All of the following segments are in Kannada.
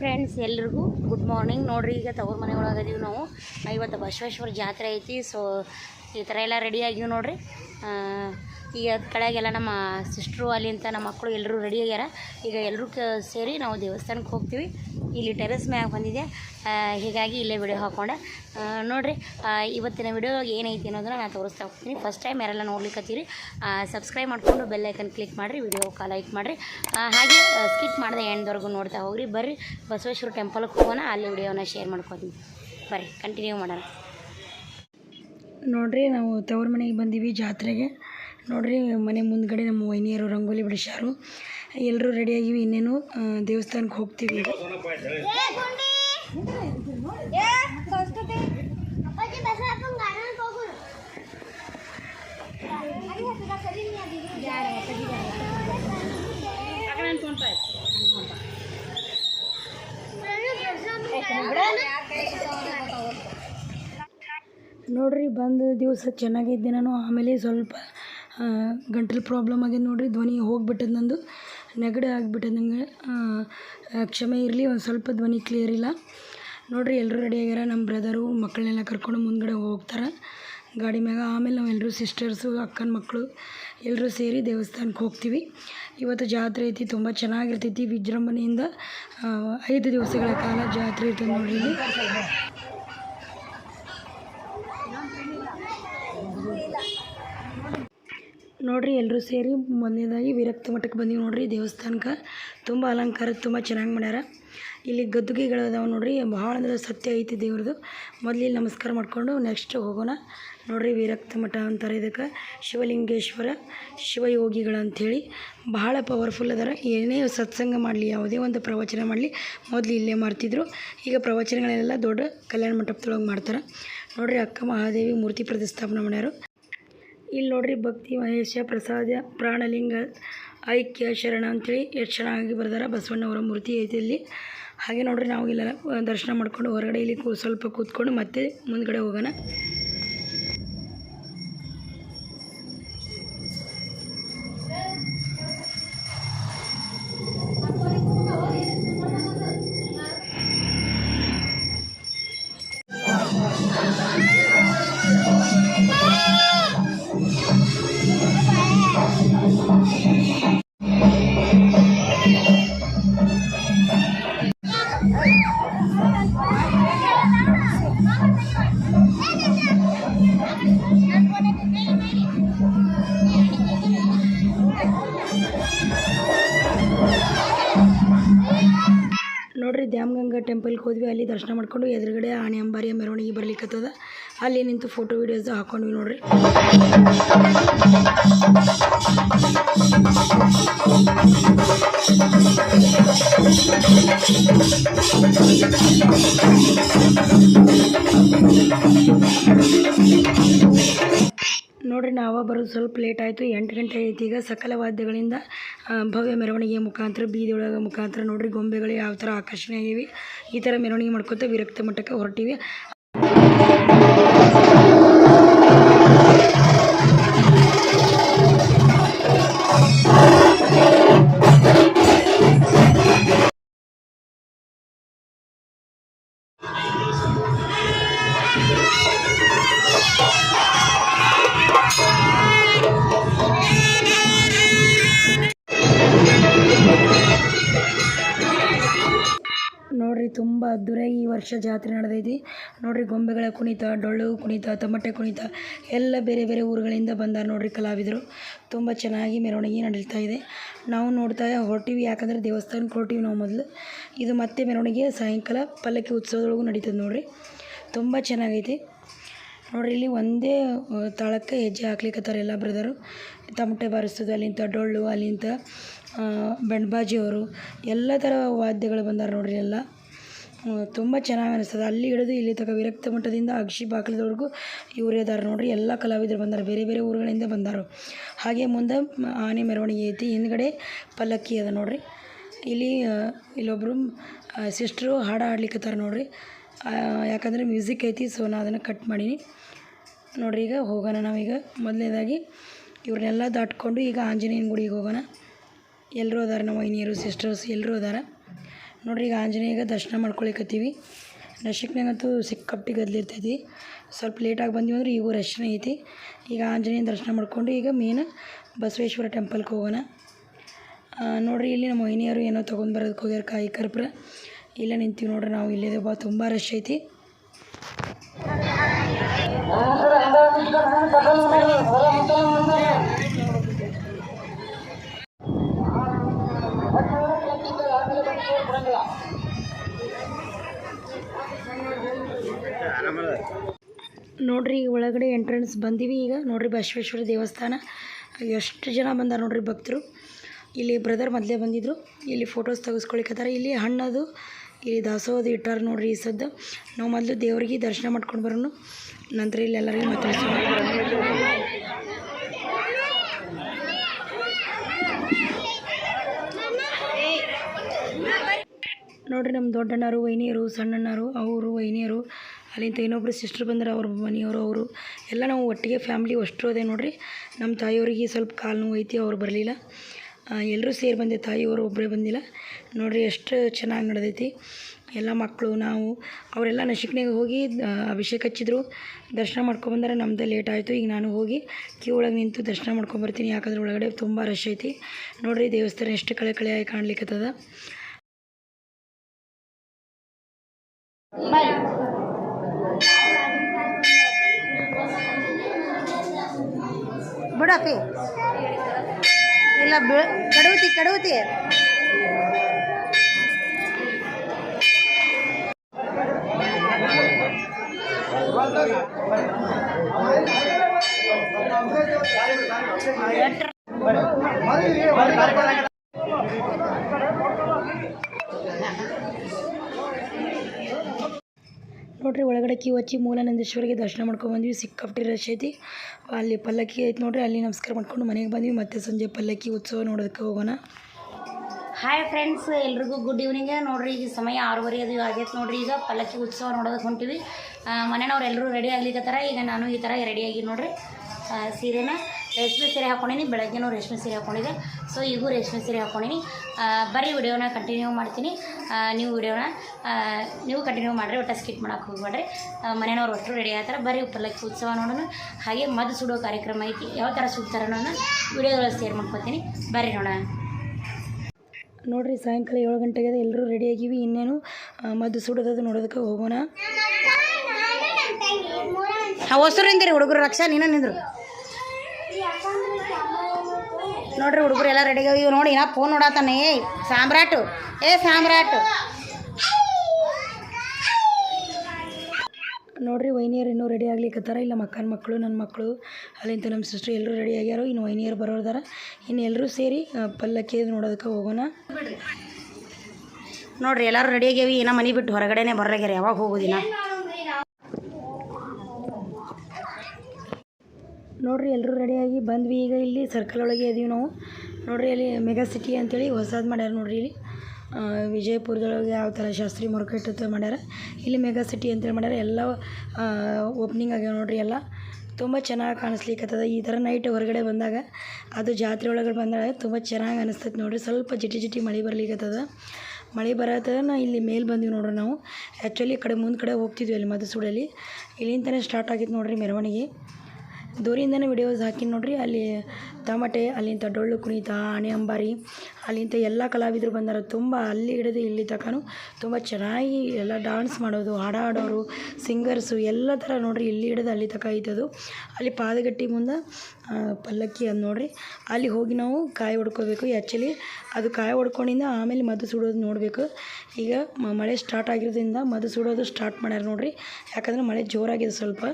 ಫ್ರೆಂಡ್ಸ್ ಎಲ್ರಿಗೂ ಗುಡ್ ಮಾರ್ನಿಂಗ್ ನೋಡ್ರಿ, ಈಗ ತವ್ರ ಮನೆ ಅದೀವಿ ನಾವು. ಇವತ್ತು ಬಸವೇಶ್ವರ ಜಾತ್ರೆ ಐತಿ ಸೊ ಈ ಥರ ಎಲ್ಲ ರೆಡಿ ಆಗಿವಿ ನೋಡ್ರಿ. ಈಗ ಕಡೆಗೆಲ್ಲ ನಮ್ಮ ಸಿಸ್ಟ್ರು ಅಲ್ಲಿಂತ ನಮ್ಮ ಮಕ್ಕಳು ಎಲ್ಲರೂ ರೆಡಿ ಆಗ್ಯಾರ. ಈಗ ಎಲ್ಲರೂ ಸೇರಿ ನಾವು ದೇವಸ್ಥಾನಕ್ಕೆ ಹೋಗ್ತೀವಿ. ಇಲ್ಲಿ ಟೆರೆಸ್ ಮ್ಯಾಗ ಬಂದಿದೆ ಹೀಗಾಗಿ ಇಲ್ಲೇ ವಿಡಿಯೋ ಹಾಕ್ಕೊಂಡೆ ನೋಡಿರಿ ಇವತ್ತಿನ ವಿಡಿಯೋ ಏನೈತಿ ಅನ್ನೋದನ್ನ ನಾನು ತೋರಿಸ್ತಾ ಹೋಗ್ತೀನಿ. ಫಸ್ಟ್ ಟೈಮ್ ಯಾರೆಲ್ಲ ನೋಡ್ಲಿಕ್ಕತ್ತೀರಿ ಸಬ್ಸ್ಕ್ರೈಬ್ ಮಾಡಿಕೊಂಡು ಬೆಲ್ ಐಕನ್ ಕ್ಲಿಕ್ ಮಾಡಿರಿ ವಿಡಿಯೋಕ್ಕೆ ಲೈಕ್ ಮಾಡಿರಿ. ಹಾಗೆ ಸ್ಕಿಪ್ ಮಾಡಿದೆ ಎಂಡ್ವರೆಗೂ ನೋಡ್ತಾ ಹೋಗ್ರಿ. ಬರ್ರಿ, ಬಸವೇಶ್ವರ ಟೆಂಪಲ್ಗೆ ಹೋಗೋಣ, ಅಲ್ಲಿ ವಿಡಿಯೋನ ಶೇರ್ ಮಾಡ್ಕೊತೀನಿ. ಬರ್ರಿ ಕಂಟಿನ್ಯೂ ಮಾಡೋಣ. ನೋಡಿರಿ, ನಾವು ತವ್ರ ಮನೆಗೆ ಬಂದೀವಿ ಜಾತ್ರೆಗೆ. ನೋಡ್ರಿ, ಮನೆ ಮುಂದ್ಗಡೆ ನಮ್ಮ ವೈನಿಯರು, ರಂಗೋಲಿ ಬಿಡಿಸ್ಯಾರು. ಎಲ್ಲರೂ ರೆಡಿಯಾಗಿ ಇನ್ನೇನು ದೇವಸ್ಥಾನಕ್ಕೆ ಹೋಗ್ತೀವಿ ನೋಡ್ರಿ, ಬಂದ ದಿವಸ ಚೆನ್ನಾಗಿದ್ದೆ ನಾನು ಆಮೇಲೆ ಸ್ವಲ್ಪ ಗಂಟಲು ಪ್ರಾಬ್ಲಮ್ ಆಗಿದೆ ನೋಡಿರಿ. ಧ್ವನಿ ಹೋಗ್ಬಿಟ್ಟದ ನಂದು. ನೆಗಡಿ ಆಗಿಬಿಟ್ಟದ ನಂಗೆ. ಆ, ಆ, ಕ್ಷಮೆ ಇರಲಿ ಒಂದು ಸ್ವಲ್ಪ ಧ್ವನಿ ಕ್ಲಿಯರ್ ಇಲ್ಲ. ನೋಡಿರಿ ಎಲ್ಲರೂ ರೆಡಿ ಆಗ್ಯಾರ? ನಮ್ಮ ಬ್ರದರು ಮಕ್ಕಳನ್ನೆಲ್ಲ ಕರ್ಕೊಂಡು ಮುಂದ್ಗಡೆ ಹೋಗ್ತಾರೆ. ಗಾಡಿ ಮ್ಯಾಗ ಆಮೇಲೆ ನಾವೆಲ್ಲರೂ ಸಿಸ್ಟರ್ಸು ಅಕ್ಕನ ಮಕ್ಕಳು ಎಲ್ಲರೂ ಸೇರಿ ದೇವಸ್ಥಾನಕ್ಕೆ ಹೋಗ್ತೀವಿ. ಇವತ್ತು ಜಾತ್ರೆ ಐತಿ ತುಂಬ ಚೆನ್ನಾಗಿರ್ತೈತಿ. ವಿಜೃಂಭಣೆಯಿಂದ ಐದು ದಿವಸಗಳ ಕಾಲ ಜಾತ್ರೆ ಇರ್ತದೆ ನೋಡ್ರಿ ನೋಡ್ರಿ ಎಲ್ಲರೂ ಸೇರಿ ಮೊದಲನೇದಾಗಿ ವಿರಕ್ತ ಮಠಕ್ಕೆ ಬಂದೀವಿ ನೋಡ್ರಿ, ದೇವಸ್ಥಾನಕ್ಕೆ. ತುಂಬ ಅಲಂಕಾರ, ತುಂಬ ಚೆನ್ನಾಗಿ ಮಾಡ್ಯಾರ. ಇಲ್ಲಿ ಗದ್ದುಗೆಗಳು ಅದಾವೆ ನೋಡ್ರಿ, ಭಾಳ ಅಂದ್ರೆ ಸತ್ಯ ಐತಿ ದೇವ್ರದ್ದು ಮೊದಲು ಇಲ್ಲಿ ನಮಸ್ಕಾರ ಮಾಡಿಕೊಂಡು ನೆಕ್ಸ್ಟ್ ಹೋಗೋಣ. ನೋಡ್ರಿ ವಿರಕ್ತ ಮಠ ಅಂತಾರೆ ಇದಕ್ಕೆ. ಶಿವಲಿಂಗೇಶ್ವರ, ಶಿವಯೋಗಿಗಳು ಅಂಥೇಳಿ ಬಹಳ ಪವರ್ಫುಲ್ ಅದಾರ. ಏನೇ ಸತ್ಸಂಗ ಮಾಡಲಿ, ಯಾವುದೇ ಒಂದು ಪ್ರವಚನ ಮಾಡಲಿ, ಮೊದಲು ಇಲ್ಲೇ ಮಾಡ್ತಿದ್ರು. ಈಗ ಪ್ರವಚನಗಳೆಲ್ಲ ದೊಡ್ಡ ಕಲ್ಯಾಣ ಮಂಟಪದೊಳಗೆ ಮಾಡ್ತಾರೆ. ನೋಡ್ರಿ, ಅಕ್ಕ ಮಹಾದೇವಿ ಮೂರ್ತಿ ಪ್ರತಿಷ್ಠಾಪನೆ ಮಾಡ್ಯಾರು. ಇಲ್ಲಿ ನೋಡ್ರಿ ಭಕ್ತಿ ಮಹೇಶ ಪ್ರಸಾದ ಪ್ರಾಣಲಿಂಗ ಐಕ್ಯ ಶರಣ ಅಂತೇಳಿ ಎಷ್ಟು ಚೆನ್ನಾಗಿ ಬರ್ದಾರ. ಬಸವಣ್ಣವರ ಮೂರ್ತಿ ಐತಿ ಇಲ್ಲಿ. ಹಾಗೆ ನೋಡ್ರಿ ನಾವು ಇಲ್ಲ ದರ್ಶನ ಮಾಡ್ಕೊಂಡು ಹೊರಗಡೆ ಇಲ್ಲಿ ಸ್ವಲ್ಪ ಕೂತ್ಕೊಂಡು ಮತ್ತೆ ಮುಂದ್ಗಡೆ ಹೋಗೋಣ. ದ್ಯಾಮಗಂಗಾ ಟೆಂಪಲ್ಗೆ ಹೋದ್ವಿ. ಅಲ್ಲಿ ದರ್ಶನ ಮಾಡ್ಕೊಂಡು ಎದುರುಗಡೆ ಆಣೆ ಅಂಬಾರಿಯ ಮೆರವಣಿಗೆ ಬರ್ಲಿಕ್ಕತ್ತದ. ಅಲ್ಲಿ ನಿಂತು ಫೋಟೋ ವೀಡಿಯೋಸ್ ಹಾಕೊಂಡ್ವಿ ನೋಡ್ರಿ. ನೋಡ್ರಿ, ನಾವು ಬರೋದು ಸ್ವಲ್ಪ ಲೇಟ್ ಆಯಿತು. ಎಂಟು ಗಂಟೆ ಐತಿ ಈಗ. ಸಕಲ ವಾದ್ಯಗಳಿಂದ ಭವ್ಯ ಮೆರವಣಿಗೆ ಮುಖಾಂತರ ಬೀದಿ ಒಳಗೆ ಮುಖಾಂತರ ನೋಡ್ರಿ, ಗೊಂಬೆಗಳು ಯಾವ ಥರ ಆಕರ್ಷಣೆ ಆಗಿವೆ ಈ ಥರ ಮೆರವಣಿಗೆ ಮಾಡ್ಕೊತ ವಿರಕ್ತ ಮಠಕ್ಕೆ ಹೊರಟಿವಿ. ತುಂಬ ಅದ್ದೂರಿಯಾಗಿ ಈ ವರ್ಷ ಜಾತ್ರೆ ನಡೆದೈತಿ. ನೋಡ್ರಿ ಗೊಂಬೆಗಳ ಕುಣಿತ, ಡೊಳ್ಳು ಕುಣಿತ, ತಮಟೆ ಕುಣಿತ, ಎಲ್ಲ ಬೇರೆ ಬೇರೆ ಊರುಗಳಿಂದ ಬಂದಾರ ನೋಡ್ರಿ ಕಲಾವಿದರು. ತುಂಬ ಚೆನ್ನಾಗಿ ಮೆರವಣಿಗೆ ನಡೀತಾ ಇದೆ. ನಾವು ನೋಡ್ತಾ ಹೊರಟಿವಿ, ಯಾಕಂದ್ರೆ ದೇವಸ್ಥಾನಕ್ಕೆ ಹೊರಟಿವಿ ನಾವು ಮೊದಲು. ಇದು ಮತ್ತೆ ಮೆರವಣಿಗೆ, ಸಾಯಂಕಾಲ ಪಲ್ಲಕ್ಕಿ ಉತ್ಸವದೊಳಗೂ ನಡೀತದೆ ನೋಡ್ರಿ. ತುಂಬ ಚೆನ್ನಾಗೈತಿ. ನೋಡ್ರಿ ಇಲ್ಲಿ ಒಂದೇ ತಾಳಕ್ಕೆ ಹೆಜ್ಜೆ ಹಾಕ್ಲಿಕ್ಕತ್ತಾರೆ ಎಲ್ಲ ಬ್ರದರು. ತಮಟೆ ಬಾರಿಸ್ತದೆ ಅಲ್ಲಿಂದ ಡೊಳ್ಳು ಅಲ್ಲಿಂದ ಬೆಂಡ್ಬಾಜಿಯವರು ಎಲ್ಲ ಥರ ವಾದ್ಯಗಳು ಬಂದಾರ ನೋಡ್ರಿ ಎಲ್ಲ. ತುಂಬ ಚೆನ್ನಾಗಿ ಅನಿಸ್ತದೆ. ಅಲ್ಲಿ ಹಿಡಿದು ಇಲ್ಲಿ ತನಕ ವಿರಕ್ತ ಮಠದಿಂದ ಅಕ್ಷಿ ಬಾಗಿಲದವರೆಗೂ ಇವರೇ ಇದ್ದಾರೆ ನೋಡ್ರಿ. ಎಲ್ಲ ಕಲಾವಿದರು ಬಂದಾರ, ಬೇರೆ ಬೇರೆ ಊರುಗಳಿಂದ ಬಂದರು. ಹಾಗೆ ಮುಂದೆ ಆನೆ ಮೆರವಣಿಗೆ ಐತಿ. ಹಿಂದ್ಗಡೆ ಪಲ್ಲಕ್ಕಿ ಅದ ನೋಡ್ರಿ. ಇಲ್ಲಿ ಇಲ್ಲೊಬ್ಬರು ಸಿಸ್ಟ್ರು ಹಾಡು ಹಾಡ್ಲಿಕ್ಕತ್ತಾರ ನೋಡ್ರಿ. ಯಾಕಂದರೆ ಮ್ಯೂಸಿಕ್ ಐತಿ, ಸೊ ನಾನು ಅದನ್ನು ಕಟ್ ಮಾಡೀನಿ. ನೋಡ್ರಿ ಈಗ ಹೋಗೋಣ ನಾವೀಗ ಮೊದಲನೇದಾಗಿ ಇವ್ರನ್ನೆಲ್ಲ ದಾಟ್ಕೊಂಡು ಈಗ ಆಂಜನೇಯನ ಗುಡಿಗೆ ಹೋಗೋಣ. ಎಲ್ಲರೂ ಅದಾರ ನಮ್ಮ ವೈನಿಯರು, ಸಿಸ್ಟರ್ಸ್ ಎಲ್ಲರೂ ಅದಾರ. ನೋಡ್ರಿ ಈಗ ಆಂಜನೇಯಗ ದರ್ಶನ ಮಾಡ್ಕೊಳಿಕತ್ತೀವಿ ನಶಿಕ್ನಾಗಂತೂ ಸಿಕ್ಕಾಪಟ್ಟಿ ಗದ್ಲಿರ್ತೈತಿ ಸ್ವಲ್ಪ ಲೇಟಾಗಿ ಬಂದೀವಿ ಅಂದ್ರೆ ಈಗೂ ರಶ್ನೇ ಐತಿ ಈಗ ಆಂಜನೇಯ ದರ್ಶನ ಮಾಡ್ಕೊಂಡು ಈಗ ಮೇನ್ ಬಸವೇಶ್ವರ ಟೆಂಪಲ್ಗೆ ಹೋಗೋಣ ನೋಡ್ರಿ ಇಲ್ಲಿ ನಮ್ಮ ವೈನಿಯರು ಏನೋ ತೊಗೊಂಡು ಬರೋದಕ್ಕೆ ಹೋಗ್ಯಾರ ಕಾಯಿ ಕರ್ಪ್ರ ಇಲ್ಲೇ ನಿಂತೀವಿ ನೋಡ್ರಿ ನಾವು ಇಲ್ಲೇ ಬಾ ತುಂಬ ರಶ್ ಐತಿ ನೋಡ್ರಿ ಒಳಗಡೆ ಎಂಟ್ರೆನ್ಸ್ ಬಂದೀವಿ ಈಗ. ನೋಡ್ರಿ ಬಸವೇಶ್ವರ ದೇವಸ್ಥಾನ. ಎಷ್ಟು ಜನ ಬಂದಾರ ನೋಡ್ರಿ ಭಕ್ತರು. ಇಲ್ಲಿ ಬ್ರದರ್ ಮೊದಲೇ ಬಂದಿದ್ರು. ಇಲ್ಲಿ ಫೋಟೋಸ್ ತೆಗೆಸ್ಕೊಳಿಕತ್ತಾರ. ಇಲ್ಲಿ ಹಣ್ಣದು, ಇಲ್ಲಿ ದಾಸೋಹದ ಇಟ್ಟಾರ ನೋಡ್ರಿ ಈ ಸದ್ದು. ನಾವು ಮೊದಲು ದೇವ್ರಿಗೆ ದರ್ಶನ ಮಾಡ್ಕೊಂಡು ಬರೋಣ ನಂತರ ಇಲ್ಲಿ ಎಲ್ಲರಿಗೂ ಮಾತಾಡ್ಸೋಣ ನೋಡ್ರಿ ನಮ್ಮ ದೊಡ್ಡಣ್ಣರು, ವೈನಿಯರು, ಸಣ್ಣಣ್ಣರು, ಅವರು, ವೈನಿಯರು, ಅಲ್ಲಿಂದ ಇನ್ನೊಬ್ರು ಸಿಸ್ಟರ್ ಬಂದ್ರೆ ಅವ್ರ ಮನೆಯವರು, ಅವರು ಎಲ್ಲ ನಾವು ಒಟ್ಟಿಗೆ ಫ್ಯಾಮ್ಲಿ ಅಷ್ಟು ಅದೇ ನೋಡಿರಿ. ನಮ್ಮ ತಾಯಿಯವ್ರಿಗೆ ಸ್ವಲ್ಪ ಕಾಲು ನೋವು ಐತಿ, ಅವ್ರು ಬರಲಿಲ್ಲ. ಎಲ್ಲರೂ ಸೇರಿ ಬಂದೆ, ತಾಯಿಯವರು ಒಬ್ಬರೇ ಬಂದಿಲ್ಲ. ನೋಡಿರಿ ಎಷ್ಟು ಚೆನ್ನಾಗಿ ನಡೆದೈತಿ. ಎಲ್ಲ ಮಕ್ಕಳು, ನಾವು, ಅವರೆಲ್ಲ ನಶಿಕ್ನಾಗ ಹೋಗಿ ಅಭಿಷೇಕ ಹಚ್ಚಿದ್ರು. ದರ್ಶನ ಮಾಡ್ಕೊಂಬಂದ್ರೆ ನಮ್ದು ಲೇಟ್ ಆಯಿತು. ಈಗ ನಾನು ಹೋಗಿ ಕ್ಯೂ ಒಳಗೆ ನಿಂತು ದರ್ಶನ ಮಾಡ್ಕೊಂಬರ್ತೀನಿ ಯಾಕಂದ್ರೆ ಒಳಗಡೆ ತುಂಬ ರಶ್ ಐತಿ. ನೋಡಿರಿ ದೇವಸ್ಥಾನ ಎಷ್ಟು ಕಳೆ ಕಳೆಯಾಗಿ ಕಾಣ್ಲಿಕ್ಕತ್ತದ ಬಿಡಪ್ಪಿ ಇಲ್ಲ ಬಿ ಕಡುವತಿ ಕಡವುತಿ ನೋಡ್ರಿ ಒಳಗಡೆ ಕ್ಯೂ ಹಚ್ಚಿ ಮೂಲಾನಂದೇಶ್ವರಿಗೆ ದರ್ಶನ ಮಾಡ್ಕೊಂಡ್ಬಂದ್ವಿ ಸಿಕ್ಕಾಪಟ್ಟಿ ರಶ್ ಐತಿ. ಅಲ್ಲಿ ಪಲ್ಲಕ್ಕಿ ಐತಿ ನೋಡ್ರಿ, ಅಲ್ಲಿ ನಮಸ್ಕಾರ ಮಾಡ್ಕೊಂಡು ಮನೆಗೆ ಬಂದ್ವಿ. ಮತ್ತೆ ಸಂಜೆ ಪಲ್ಲಕ್ಕಿ ಉತ್ಸವ ನೋಡೋದಕ್ಕೆ ಹೋಗೋಣ. ಹಾಯ್ ಫ್ರೆಂಡ್ಸ್ ಎಲ್ರಿಗೂ ಗುಡ್ ಈವ್ನಿಂಗ್ ನೋಡ್ರಿ ಈಗ ಸಮಯ ಆರೂವರೆ ಅದು ಆಗೈತೆ ನೋಡ್ರಿ. ಈಗ ಪಲ್ಲಕ್ಕಿ ಉತ್ಸವ ನೋಡೋದಕ್ಕೆ ಹೊಂಟಿವಿ. ಮನೆಯವ್ರು ಎಲ್ಲರೂ ರೆಡಿ ಆಗ್ಲಿಕತ್ತಾರ. ಈಗ ನಾನು ಈ ಥರ ರೆಡಿಯಾಗಿ ನೋಡ್ರಿ. ಸೀರೆನ. ರೇಷ್ಮೆ ಸೀರೆ ಹಾಕ್ಕೊಂಡಿನಿ ಬೆಳಗ್ಗೆನೂ ರೇಷ್ಮೆ ಸೀರೆ ಹಾಕ್ಕೊಂಡಿದ್ದೆ ಸೊ ಈಗೂ ರೇಷ್ಮೆ ಸೀರೆ ಹಾಕ್ಕೊಂಡಿನಿ ಬರೀ ವಿಡಿಯೋನ ಕಂಟಿನ್ಯೂ ಮಾಡ್ತೀನಿ. ನೀವು ವಿಡಿಯೋನ ನೀವು ಕಂಟಿನ್ಯೂ ಮಾಡಿರಿ ಒಟ್ಟು ಸ್ಕಿಪ್ ಮಾಡೋಕೆ ಹೋಗ್ಬೇಡ್ರಿ ಮನೆಯವ್ರು ಒಟ್ಟರು ರೆಡಿ ಆಗ್ತಾರೆ. ಬರೀ ಪಲ್ಲಕ್ಕಿ ಉತ್ಸವ ನೋಡೋಣ. ಹಾಗೆ ಮದ್ದು ಸುಡೋ ಕಾರ್ಯಕ್ರಮ ಐತಿ. ಯಾವ ಥರ ಸುಡ್ತಾರೆ ಅನ್ನೋದನ್ನ ವಿಡಿಯೋದೊಳಗೆ ಶೇರ್ ಮಾಡ್ಕೊತೀನಿ. ಬರ್ರಿ ನೋಡೋಣ. ನೋಡಿರಿ ಸಾಯಂಕಾಲ ಏಳು ಗಂಟೆಗೆ ಎಲ್ಲರೂ ರೆಡಿ ಆಗಿವಿ. ಇನ್ನೇನು ಮದ್ದು ಸುಡೋದದು ನೋಡೋದಕ್ಕೆ ಹೋಗೋಣ. ಹೊಸರು ನಿಂದಿರಿ ಹುಡುಗರು ರಕ್ಷಾ ನೀನು ನಿಂದ್ರು. ನೋಡ್ರಿ ಹುಡುಗರು ಎಲ್ಲ ರೆಡಿ ಇವ್ ನೋಡಿ ನಾ ಫೋನ್ ನೋಡತ್ತಾನೆ ಏ ಸಾಮ್ರಾಟು. ಏ ಸಾಮ್ರಾಟು. ನೋಡ್ರಿ ವೈನಿಯರ್ ಇನ್ನೂ ರೆಡಿ ಆಗ್ಲಿಕ್ಕತ್ತಾರ ಇಲ್ಲ ಮಕ್ಕನ ಮಕ್ಕಳು ನನ್ನ ಮಕ್ಕಳು. ಅಲ್ಲಿಂತ ನಮ್ಮ ಸಿಸ್ಟ್ರ್ ಎಲ್ಲರೂ ರೆಡಿ ಆಗ್ಯಾರ? ಇನ್ನು ವೈನಿಯರ್ ಬರೋದಾರ ಇನ್ನು ಎಲ್ಲರೂ ಸೇರಿ ಪಲ್ಲಕ್ಕಿ ನೋಡೋದಕ್ಕೆ ಹೋಗೋಣ. ನೋಡ್ರಿ ಎಲ್ಲರೂ ರೆಡಿ ಆಗ್ಯಾವಿ ಏನೋ ಮನೆ ಬಿಟ್ಟು ಹೊರಗಡೆನೆ ಬರಲಾಗ್ಯಾರ. ಯಾವಾಗ ಹೋಗೋದಿನ? ನೋಡ್ರಿ ಎಲ್ಲರೂ ರೆಡಿಯಾಗಿ ಬಂದ್ವಿ. ಈಗ ಇಲ್ಲಿ ಸರ್ಕಲ್ ಒಳಗೆ ಇದೀವಿ ನಾವು. ನೋಡ್ರಿ, ಅಲ್ಲಿ ಮೆಗಾ ಸಿಟಿ ಅಂತೇಳಿ ಹೊಸದು ಮಾಡ್ಯಾರ ನೋಡ್ರಿ ಇಲ್ಲಿ. ವಿಜಯಪುರದೊಳಗೆ ಯಾವ ಥರ ಶಾಸ್ತ್ರಿ ಮಾರ್ಕೆಟ್ ಅಂತ ಮಾಡ್ಯಾರ. ಇಲ್ಲಿ ಮೆಗಾ ಸಿಟಿ ಅಂತೇಳಿ ಮಾಡ್ಯಾರ. ಎಲ್ಲ ಓಪನಿಂಗ್ ಆಗ್ಯಾವ ನೋಡ್ರಿ ಎಲ್ಲ. ತುಂಬ ಚೆನ್ನಾಗಿ ಕಾಣಿಸ್ಲಿಕ್ಕತ್ತದ ಈ ಥರ ನೈಟ್ ಹೊರಗಡೆ ಬಂದಾಗ, ಅದು ಜಾತ್ರೆ ಒಳಗಡೆ ಬಂದಾಗ ತುಂಬ ಚೆನ್ನಾಗಿ ಅನಿಸ್ತೈತೆ ನೋಡ್ರಿ. ಸ್ವಲ್ಪ ಜಿಟಿ ಜಿಟಿ ಮಳೆ ಬರ್ಲಿಕ್ಕತ್ತದ ಮಳೆ ಬರತ್ತನ ಇಲ್ಲಿ ಮೇಲೆ ಬಂದ್ವಿ ನೋಡ್ರಿ ನಾವು. ಆ್ಯಕ್ಚುಲಿ ಕಡೆ ಮುಂದೆ ಕಡೆ ಹೋಗ್ತಿದ್ವಿ ಅಲ್ಲಿ ಮಧುಸೂಡಲ್ಲಿ. ಇಲ್ಲಿಂದನೇ ಸ್ಟಾರ್ಟ್ ಆಗಿತ್ತು ನೋಡ್ರಿ ಮೆರವಣಿಗೆ. ದೂರಿಂದನೇ ವಿಡಿಯೋಸ್ ಹಾಕಿ ನೋಡ್ರಿ. ಅಲ್ಲಿ ತಮಟೆ, ಅಲ್ಲಿಂತ ಡೊಳ್ಳು ಕುಣಿತ ಆಣೆ ಅಂಬಾರಿ, ಅಲ್ಲಿಂತ ಎಲ್ಲ ಕಲಾವಿದರು ಬಂದಾರ. ತುಂಬ ಅಲ್ಲಿ ಹಿಡಿದು ಇಲ್ಲಿ ತಕನು ತುಂಬ ಚೆನ್ನಾಗಿ ಎಲ್ಲ ಡಾನ್ಸ್ ಮಾಡೋದು, ಹಾಡ ಹಾಡೋರು ಸಿಂಗರ್ಸು ಎಲ್ಲ ಥರ ನೋಡ್ರಿ ಇಲ್ಲಿ ಹಿಡಿದು ಅಲ್ಲಿ ತಕ ಐತದು. ಅಲ್ಲಿ ಪಾದಗಟ್ಟಿ ಮುಂದೆ ಪಲ್ಲಕ್ಕಿ ಅದು ನೋಡ್ರಿ. ಅಲ್ಲಿ ಹೋಗಿ ನಾವು ಕಾಯಿ ಹೊಡ್ಕೋಬೇಕು ಆ್ಯಕ್ಚುಲಿ ಅದು ಕಾಯಿ ಹೊಡ್ಕೊಂಡಿಂದ ಆಮೇಲೆ ಮದ್ದು ಸುಡೋದು ನೋಡಬೇಕು. ಈಗ ಮಳೆ ಸ್ಟಾರ್ಟ್ ಆಗಿರೋದ್ರಿಂದ ಮದ್ದು ಸುಡೋದು ಸ್ಟಾರ್ಟ್ ಮಾಡ್ಯಾರ ನೋಡ್ರಿ. ಯಾಕಂದ್ರೆ ಮಳೆ ಜೋರಾಗಿದೆ ಸ್ವಲ್ಪ.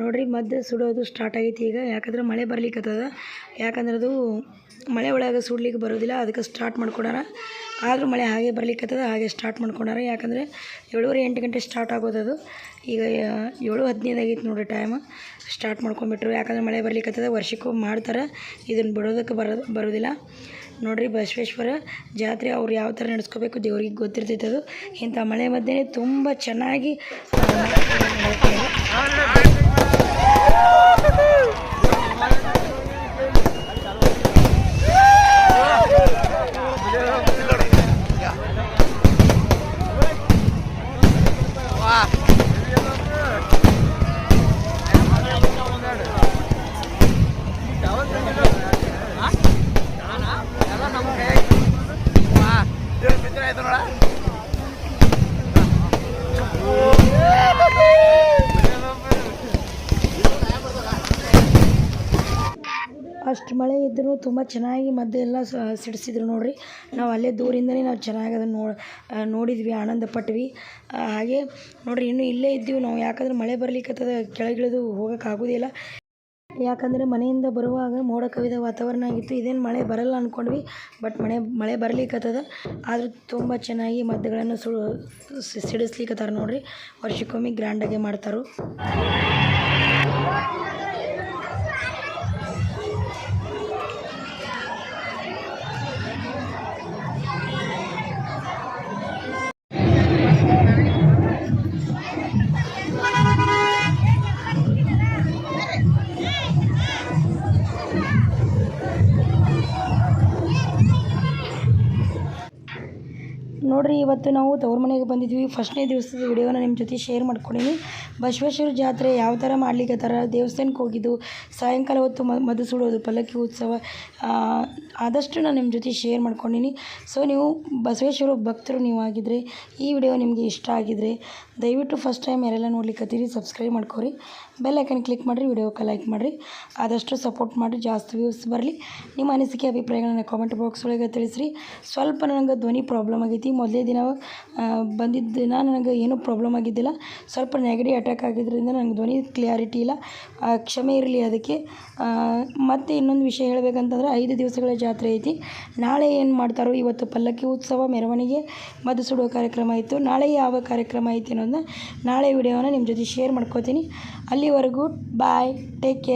ನೋಡ್ರಿ ಮದ್ದು ಸುಡೋದು ಸ್ಟಾರ್ಟ್ ಆಗೈತಿ ಈಗ. ಯಾಕಂದ್ರೆ ಮಳೆ ಬರ್ಲಿಕ್ಕತ್ತದ ಯಾಕಂದ್ರೆ ಅದು ಮಳೆ ಒಳಗೆ ಸುಡ್ಲಿಕ್ಕೆ ಬರೋದಿಲ್ಲ, ಅದಕ್ಕೆ ಸ್ಟಾರ್ಟ್ ಮಾಡ್ಕೊಡಾರ. ಆದರೂ ಮಳೆ ಹಾಗೆ ಬರ್ಲಿಕ್ಕತ್ತದ ಹಾಗೆ ಸ್ಟಾರ್ಟ್ ಮಾಡ್ಕೊಂಡಾರ. ಯಾಕಂದರೆ ಏಳುವರೆ ಎಂಟು ಗಂಟೆ ಸ್ಟಾರ್ಟ್ ಆಗೋದದು ಈಗ ಏಳು ಹದಿನೈದು ಆಗೈತೆ ನೋಡ್ರಿ ಟೈಮ್ ಸ್ಟಾರ್ಟ್ ಮಾಡ್ಕೊಂಬಿಟ್ರು ಯಾಕಂದ್ರೆ ಮಳೆ ಬರ್ಲಿಕ್ಕತ್ತದ ವರ್ಷಕ್ಕೂ ಮಾಡ್ತಾರೆ. ಇದನ್ನು ಬಿಡೋದಕ್ಕೆ ಬರೋ ಬರೋದಿಲ್ಲ. ನೋಡ್ರಿ ಬಸವೇಶ್ವರ ಜಾತ್ರೆ ಅವ್ರು ಯಾವ ಥರ ನಡೆಸ್ಕೋಬೇಕು ದೇವ್ರಿಗೆ ಗೊತ್ತಿರ್ತೈತೆ ಅದು. ಇಂಥ ಮಳೆ ಮಧ್ಯೆ ತುಂಬ ಚೆನ್ನಾಗಿ ಆಯ್ತು ನೋಡ. ಅಷ್ಟು ಮಳೆ ಇದ್ದರೂ ತುಂಬ ಚೆನ್ನಾಗಿ ಮದ್ದೆಲ್ಲ ಸಿಡಿಸಿದ್ರು ನೋಡ್ರಿ. ನಾವು ಅಲ್ಲೇ ದೂರಿಂದನೇ ನಾವು ಚೆನ್ನಾಗಿ ಅದನ್ನು ನೋಡಿ ನೋಡಿದ್ವಿ, ಆನಂದ ಪಟ್ವಿ. ಹಾಗೆ ನೋಡ್ರಿ, ಇನ್ನೂ ಇಲ್ಲೇ ಇದ್ದೀವಿ ನಾವು. ಯಾಕಂದ್ರೆ ಮಳೆ ಬರಲಿಕ್ಕೆ ಕೆಳಗಿಳಿದು ಹೋಗೋಕ್ಕಾಗೋದಿಲ್ಲ ಯಾಕಂದರೆ ಮನೆಯಿಂದ ಬರುವಾಗ ಮೋಡ ಕವಿದ ವಾತಾವರಣ ಆಗಿತ್ತು. ಇದೇನು ಮಳೆ ಬರಲ್ಲ ಅಂದ್ಕೊಂಡ್ವಿ ಬಟ್ ಮಳೆ ಮಳೆ ಬರ್ಲಿಕ್ಕತ್ತದ ಆದರೂ ತುಂಬ ಚೆನ್ನಾಗಿ ಮದ್ದುಗಳನ್ನು ಸುಳು ಸಿಡಿಸ್ಲಿಕ್ಕತ್ತಾರ ನೋಡ್ರಿ. ವರ್ಷಕ್ಕೊಮ್ಮೆ ಗ್ರ್ಯಾಂಡಾಗೆ ಮಾಡ್ತಾರೆ. ಇವತ್ತು ನಾವು ತವ್ರ ಮನೆಗೆ ಬಂದಿದ್ವಿ ಫಸ್ಟ್ನೇ ದಿವಸದ ವಿಡಿಯೋನ ನಿಮ್ಮ ಜೊತೆ ಶೇರ್ ಮಾಡ್ಕೊಂಡೀನಿ. ಬಸವೇಶ್ವರ ಜಾತ್ರೆ ಯಾವ ಥರ ಮಾಡ್ಲಿಕ್ಕತ್ತಾರ ದೇವಸ್ಥಾನಕ್ಕೆ ಹೋಗಿದ್ದು, ಸಾಯಂಕಾಲ ಹೊತ್ತು ಮದು ಸುಡೋದು ಪಲ್ಲಕ್ಕಿ ಉತ್ಸವ ಆದಷ್ಟು ನಾನು ನಿಮ್ಮ ಜೊತೆ ಶೇರ್ ಮಾಡ್ಕೊಂಡೀನಿ. ಸೊ ನೀವು ಬಸವೇಶ್ವರ ಭಕ್ತರು ನೀವು ಆಗಿದ್ದರೆ ಈ ವಿಡಿಯೋ ನಿಮಗೆ ಇಷ್ಟ ಆಗಿದ್ರೆ ದಯವಿಟ್ಟು ಫಸ್ಟ್ ಟೈಮ್ ಯಾರೆಲ್ಲ ನೋಡ್ಲಿಕ್ಕತ್ತೀರಿ ಸಬ್ಸ್ಕ್ರೈಬ್ ಮಾಡ್ಕೊರಿ. ಬೆಲ್ ಐಕನ್ ಕ್ಲಿಕ್ ಮಾಡಿರಿ, ವಿಡಿಯೋಕ್ಕೆ ಲೈಕ್ ಮಾಡಿರಿ. ಆದಷ್ಟು ಸಪೋರ್ಟ್ ಮಾಡಿರಿ, ಜಾಸ್ತಿ ವ್ಯೂಸ್ ಬರಲಿ. ನಿಮ್ಮ ಅನಿಸಿಕೆ, ಅಭಿಪ್ರಾಯಗಳನ್ನ ಕಾಮೆಂಟ್ ಬಾಕ್ಸ್ ಒಳಗೆ ತಿಳಿಸ್ರಿ. ಸ್ವಲ್ಪ ನನಗೆ ಧ್ವನಿ ಪ್ರಾಬ್ಲಮ್ ಆಗೈತಿ. ಮೊದಲೇ ದಿನ ಬಂದಿದ್ದ ದಿನ ನನಗೆ ಏನೂ ಪ್ರಾಬ್ಲಮ್ ಆಗಿದ್ದಿಲ್ಲ. ಸ್ವಲ್ಪ ನೆಗಡಿ ಅಟ್ಯಾಕ್ ಆಗಿದ್ದರಿಂದ ನನಗೆ ಧ್ವನಿ ಕ್ಲಿಯಾರಿಟಿ ಇಲ್ಲ. ಕ್ಷಮೆ ಇರಲಿ ಅದಕ್ಕೆ. ಮತ್ತು ಇನ್ನೊಂದು ವಿಷಯ ಹೇಳಬೇಕಂತಂದ್ರೆ ಐದು ದಿವಸಗಳ ಜಾತ್ರೆ ಐತಿ. ನಾಳೆ ಏನು ಮಾಡ್ತಾರೋ ಇವತ್ತು ಪಲ್ಲಕ್ಕಿ ಉತ್ಸವ, ಮೆರವಣಿಗೆ ಮದ್ದು ಸುಡುವ ಕಾರ್ಯಕ್ರಮ ಇತ್ತು. ನಾಳೆ ಯಾವ ಕಾರ್ಯಕ್ರಮ ಐತಿ ನಾಳೆ ವಿಡಿಯೋನ ನಿಮ್ಮ ಜೊತೆ ಶೇರ್ ಮಾಡ್ಕೋತೀನಿ. ಅಲ್ಲಿವರೆಗೂ ಬಾಯ್ ಟೇಕ್ ಕೇರ್